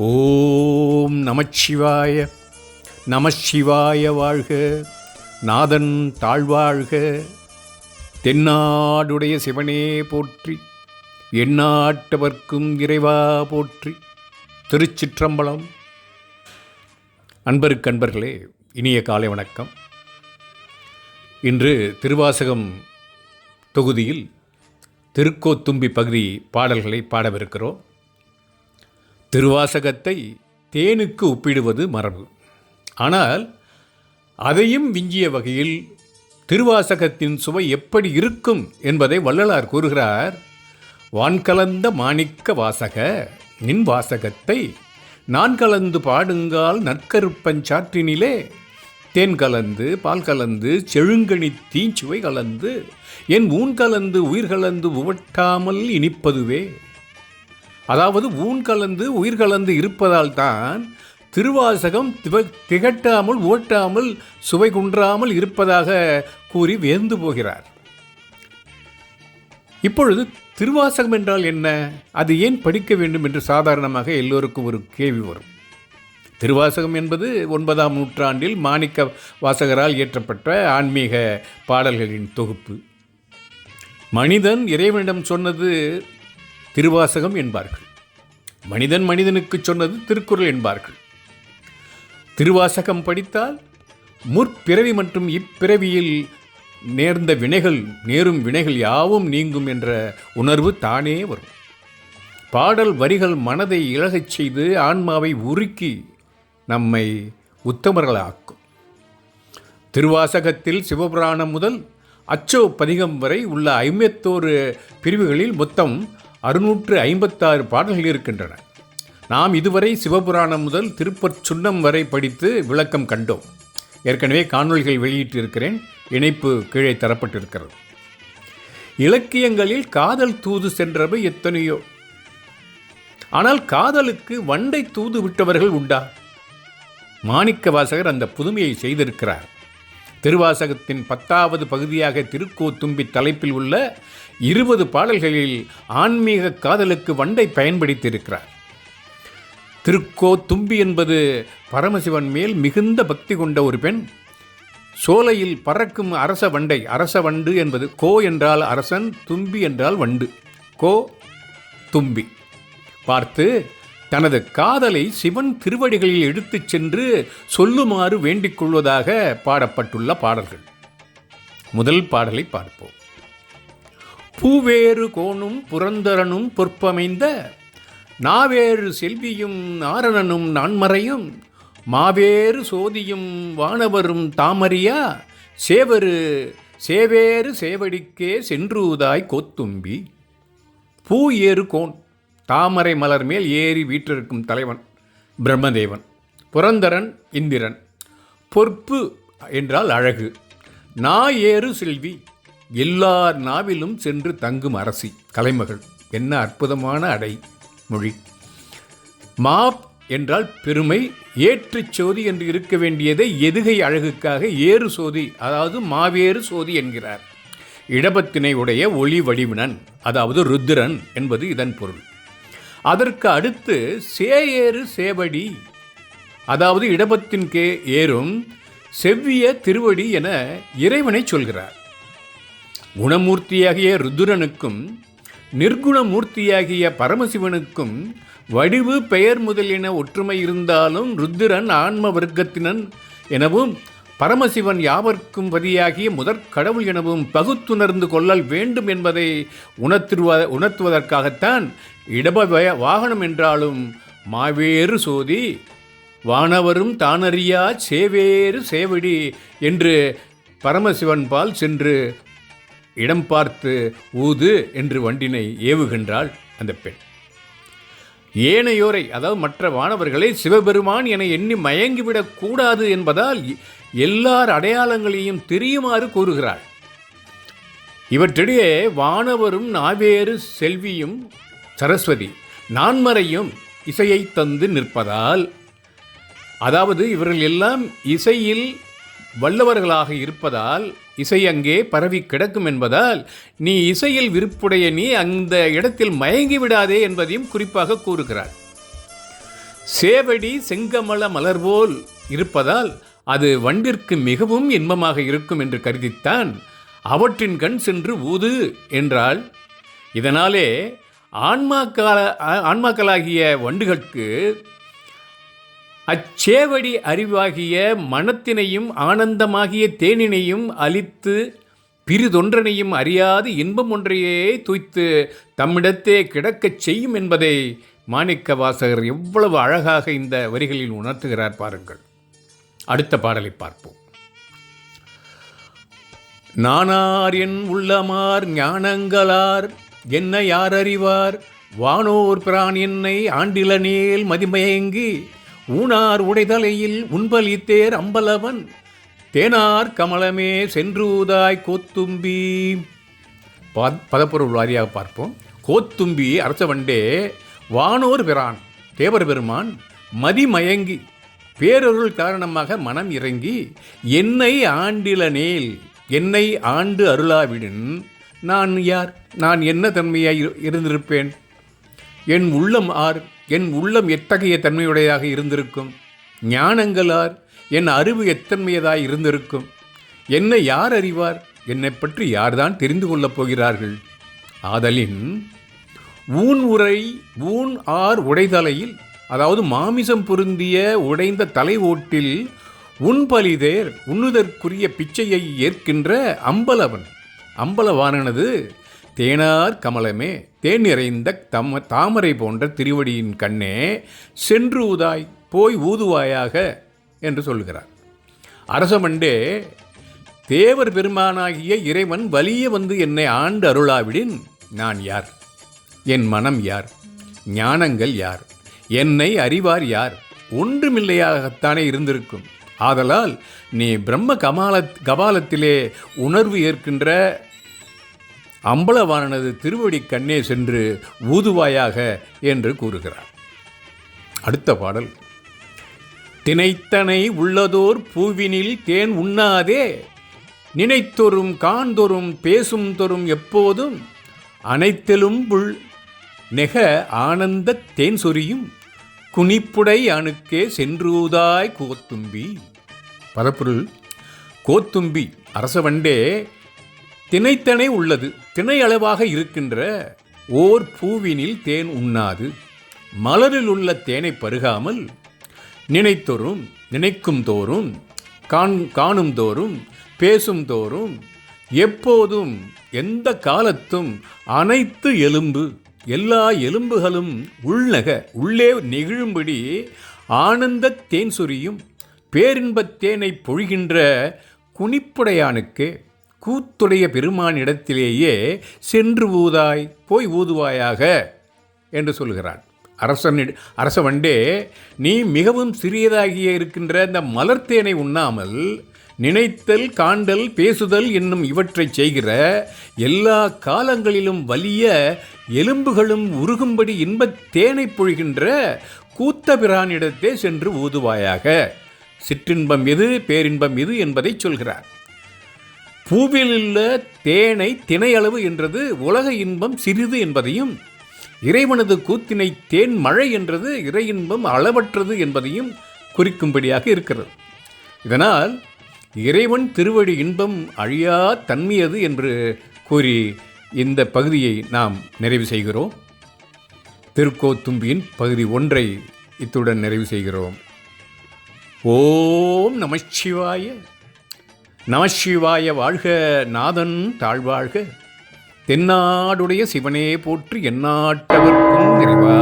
ஓம் நமச்சிவாய நமசிவாய வாழ்க. நாதன் தாழ்வாழ்க. தென்னாடுடைய சிவனே போற்றி எண்ணாட்டவர்க்கும் இறைவா போற்றி. திருச்சிற்றம்பலம். அன்பருக்கு அன்பர்களே இனிய காலை வணக்கம். இன்று திருவாசகம் தொகுதியில் திருக்கோத்தும்பி பகுதி பாடல்களை பாடவிருக்கிறோம். திருவாசகத்தை தேனுக்கு ஒப்பிடுவது மரபு. ஆனால் அதையும் விஞ்சிய வகையில் திருவாசகத்தின் சுவை எப்படி இருக்கும் என்பதை வள்ளலார் கூறுகிறார். வான்கலந்த மாணிக்க வாசக நின் வாசகத்தை நான் கலந்து பாடுங்கால் நற்கருப்பஞ்சாற்றினிலே தேன் கலந்து பால் கலந்து செழுங்கனி தீஞ்சுவை கலந்து என் ஊன் கலந்து உயிர் கலந்து உவட்டாமல் இனிப்பதுவே. அதாவது ஊன் கலந்து உயிர் கலந்து இருப்பதால் தான் திருவாசகம் திவ திகட்டாமல் ஓட்டாமல் சுவை குன்றாமல் இருப்பதாக கூறி வேந்து போகிறார். இப்பொழுது திருவாசகம் என்றால் என்ன? அது ஏன் படிக்க வேண்டும் என்று சாதாரணமாக எல்லோருக்கும் ஒரு கேள்வி வரும். திருவாசகம் என்பது ஒன்பதாம் நூற்றாண்டில் மாணிக்க வாசகரால் இயற்றப்பட்ட ஆன்மீக பாடல்களின் தொகுப்பு. மனிதன் இறைவனிடம் சொன்னது திருவாசகம் என்பார்கள். மனிதன் மனிதனுக்கு சொன்னது திருக்குறள் என்பார்கள். திருவாசகம் படித்தால் முற்பிறவி மற்றும் இப்பிறவியில் நேர்ந்த வினைகள் நேரும் வினைகள் யாவும் நீங்கும் என்ற உணர்வு தானே வரும். பாடல் வரிகள் மனதை இழகச் செய்து ஆன்மாவை உருக்கி நம்மை உத்தமர்களாக்கும். திருவாசகத்தில் சிவபுராணம் முதல் அச்சோ பதிகம் வரை உள்ள ஐம்பத்தோரு பிரிவுகளில் மொத்தம் அறுநூற்று ஐம்பத்தாறு பாடல்கள் இருக்கின்றன. நாம் இதுவரை சிவபுராணம் முதல் திருப்பற்சுன்னம் வரை படித்து விளக்கம் கண்டோம். ஏற்கனவே காணொளிகள் வெளியிட்டிருக்கிறேன். இணைப்பு கீழே தரப்பட்டிருக்கிறது. இலக்கியங்களில் காதல் தூது சென்றவை எத்தனையோ. ஆனால் காதலுக்கு வண்டை தூது விட்டவர்கள் உண்டா? மாணிக்க வாசகர் அந்த புதுமையை செய்திருக்கிறார். திருவாசகத்தின் பத்தாவது பகுதியாக திருக்கோத்தும்பி தலைப்பில் உள்ள இருபது பாடல்களில் ஆன்மீக காதலுக்கு வண்டை பயன்படுத்தியிருக்கிறார். திருக்கோ தும்பி என்பது பரமசிவன் மேல் மிகுந்த பக்தி கொண்ட ஒரு பெண். சோலையில் பறக்கும் அரச வண்டை அரச வண்டு என்பது கோ என்றால் அரசன் தும்பி என்றால் வண்டு. கோ தும்பி. பார்த்து தனது காதலை சிவன் திருவடிகளில் எடுத்துச் சென்று சொல்லுமாறு வேண்டிக் கொள்வதாக பாடப்பட்டுள்ள பாடல்கள். முதல் பாடலை பார்ப்போம். பூவேறு கோணும் புரந்தரனும் பொற்பமைந்த நாவேறு செல்வியும் நாரணனும் நான்மறையும் மாவேறு சோதியும் வானவரும் தாமரியா சேவரு சேவேறு சேவடிக்கே சென்றுதாய் கோத்தும்பி. பூ ஏறு கோன் தாமரை மலர் மேல் ஏறி வீற்றிருக்கும் தலைவன் பிரம்மதேவன். புரந்தரன் இந்திரன். பொற்பு என்றால் அழகு. நா ஏறு செல்வி எல்லார் நாவிலும் சென்று தங்கும் அரசி கலைமகள். என்ன அற்புதமான அடை மொழி. மா என்றால் பெருமை ஏற்றுச் சோதி என்று இருக்க வேண்டியதை எதுகை அழகுக்காக ஏறு சோதி அதாவது மாவேறு சோதி என்கிறார். இடபத்தினை உடைய ஒளி வடிவினன் அதாவது ருத்திரன் என்பது இதன் பொருள். அதற்கு அடுத்து சேஏறு சேவடி அதாவது இடபத்தின் கே ஏறும் செவ்விய திருவடி என இறைவனை சொல்கிறார். குணமூர்த்தியாகிய ருத்ரனுக்கும் நிர்குணமூர்த்தியாகிய பரமசிவனுக்கும் வடிவு பெயர் முதலின ஒற்றுமை இருந்தாலும் ருத்திரன் ஆன்ம வர்க்கத்தினன் எனவும் பரமசிவன் யாவர்க்கும் பதியாகிய முதற் கடவுள் எனவும் பகுத்துணர்ந்து கொள்ளல் வேண்டும் என்பதை உணர்த்துவ உணர்த்துவதற்காகத்தான் இடப வாகனம் என்றாலும் மாவேறு சோதி வானவரும் தானறியா சேவேறு சேவடி என்று பரமசிவன் பால் சென்று இடம் பார்த்து ஊது என்று வண்டினை ஏவுகின்றாள் அந்த பெண். ஏனையோரை அதாவது மற்ற வானவர்களை சிவபெருமான் என எண்ணி மயங்கிவிடக் கூடாது என்பதால் எல்லார் அடையாளங்களையும் தெரியுமாறு கூறுகிறாள். இவற்றிடையே வானவரும் நாவேறு செல்வியும் சரஸ்வதி நான்மறையும் இசையை தந்து நிற்பதால் அதாவது இவர்கள் எல்லாம் இசையில் வல்லவர்களாக இருப்பதால் இசை அங்கே பரவி கிடக்கும் என்பதால் நீ இசையில் விருப்புடைய நீ அந்த இடத்தில் மயங்கி விடாதே என்பதையும் குறிப்பாக கூறுகிறார் சேவடி செங்கமல மலர் போல் இருப்பதால் அது வண்டிற்கு மிகவும் இன்பமாக இருக்கும் என்று கருதித்தான் அவற்றின் கண் சென்று ஊது என்றால் இதனாலே ஆன்மாக்கால ஆன்மாக்களாகிய வண்டுகளுக்கு அச்சேவடி அறிவாகிய மனத்தினையும் ஆனந்தமாகிய தேனினையும் அளித்து பிரிதொன்றனையும் அறியாது இன்பம் ஒன்றையே துய்த்து தம்மிடத்தே கிடக்கச் செய்யும் என்பதை மாணிக்க வாசகர் எவ்வளவு அழகாக இந்த வரிகளில் உணர்த்துகிறார் பாருங்கள். அடுத்த பாடலை பார்ப்போம். நானார் என் உள்ளமார் ஞானங்களார் என்ன யார் அறிவார் வானோர் பிரான் என்னை ஆண்டிலனேல் மதிமயங்கி ஊனார் உடைதலையில் உண்பலித்தேர் அம்பலவன் தேனார் கமலமே சென்றூதாய் கோத்தும்பி. பதப்பொருள் வாரியாக பார்ப்போம். கோத்தும்பி அரசவண்டே வானோர் பிரான் தேவர் பெருமான் மதிமயங்கி பேரருள் காரணமாக மனம் இறங்கி என்னை ஆண்டிலனேல் என்னை ஆண்டு அருளாவிடன் நான் யார் நான் என்ன தன்மையாய் இரு- இருந்திருப்பேன்? என் உள்ளம் ஆர் என் உள்ளம் எத்தகைய தன்மையுடையதாக இருந்திருக்கும்? ஞானங்களார் என் அறிவு எத்தன்மையதாய் இருந்திருக்கும்? என்னை யார் அறிவார்? என்னை பற்றி யார்தான் தெரிந்து கொள்ளப் போகிறார்கள்? ஆதலின் ஊன் உரை ஊன் ஆர் உடைதலையில் அதாவது மாமிசம் பொருந்திய உடைந்த தலை ஓட்டில் உண்பலிதேர் உண்ணுதற்குரிய பிச்சையை ஏற்கின்ற அம்பலவன். அம்பலவானனது தேனார் கமலமே தேன் நிறைந்த தம தாமரை போன்ற திருவடியின் கண்ணே சென்று ஊதாய் போய் ஊதுவாயாக என்று சொல்கிறார். அரசமண்டே தேவர் பெருமானாகிய இறைவன் வலிய வந்து என்னை ஆண்டு அருளாவிடின் நான் யார்? என் மனம் யார்? ஞானங்கள் யார்? என்னை அறிவார் யார்? ஒன்றுமில்லையாகத்தானே இருந்திருக்கும். ஆதலால் நீ பிரம்ம கமால கபாலத்திலே உணர்வு ஏற்கின்ற அம்பலவானது திருவடி கண்ணே சென்று ஊதுவாயாக என்று கூறுகிறார். அடுத்த பாடல். தினைத்தனை உள்ளதோர் பூவினில் தேன் உண்ணாதே. நினைத்தொரும் காண்தொரும் பேசும் தொரும் எப்போதும். அனைத்திலும் புல் நெக ஆனந்த தேன் சொரியும். குனிப்புடை அணுக்கே சென்றூதாய் கோத்தும்பி. பதப்பொருள் கோத்தும்பி அரசவண்டே தினைத்தனை உள்ளது. திணை அளவாக இருக்கின்ற ஓர் பூவினில் தேன் உண்ணாது. மலரில் உள்ள தேனை பருகாமல் நினைத்தோறும் நினைக்கும் தோறும் காண் காணும் தோறும் பேசும் தோறும் எப்போதும் எந்த காலத்தும் அனைத்து எலும்பு எல்லா எலும்புகளும் உள்நக உள்ளே நெகிழும்படி ஆனந்த தேன் சொரியும். பேரின்பத் தேனை பொழிகின்ற குனிப்புடையானுக்கு கூத்துடைய பெருமானிடத்திலேயே சென்று ஊதாய் போய் ஊதுவாயாக என்று சொல்கிறான். அரசன் அரசவண்டே நீ மிகவும் சிறியதாகிய இருக்கின்ற இந்த மலர்த்தேனை உண்ணாமல் நினைத்தல் காண்டல் பேசுதல் என்னும் இவற்றைச் செய்கிற எல்லா காலங்களிலும் வலிய எலும்புகளும் உருகும்படி இன்பத் தேனை பொழிகின்ற கூத்தபிரானிடத்தே சென்று ஊதுவாயாக. சிற்றின்பம் எது பேரின்பம் எது என்பதைச் சொல்கிறார். பூவில் உள்ள தேனை தினையளவு என்றது உலக இன்பம் சிறிது என்பதையும் இறைவனது கூத்தினை தேன் மழை என்றது இறை இன்பம் அளவற்றது என்பதையும் குறிக்கும்படியாக இருக்கிறது. இதனால் இறைவன் திருவடி இன்பம் அழியா தன்மையது என்று கூறி இந்த பகுதியை நாம் நிறைவு செய்கிறோம். திருக்கோத்தும்பியின் பகுதி ஒன்றை இத்துடன் நிறைவு செய்கிறோம். ஓம் நமச்சிவாய நமசிவாய வாழ்க நாதன் தாழ்வாழ்க. தென்னாடுடைய சிவனே போற்று எந்நாட்டவர்க்கும் நிறைவா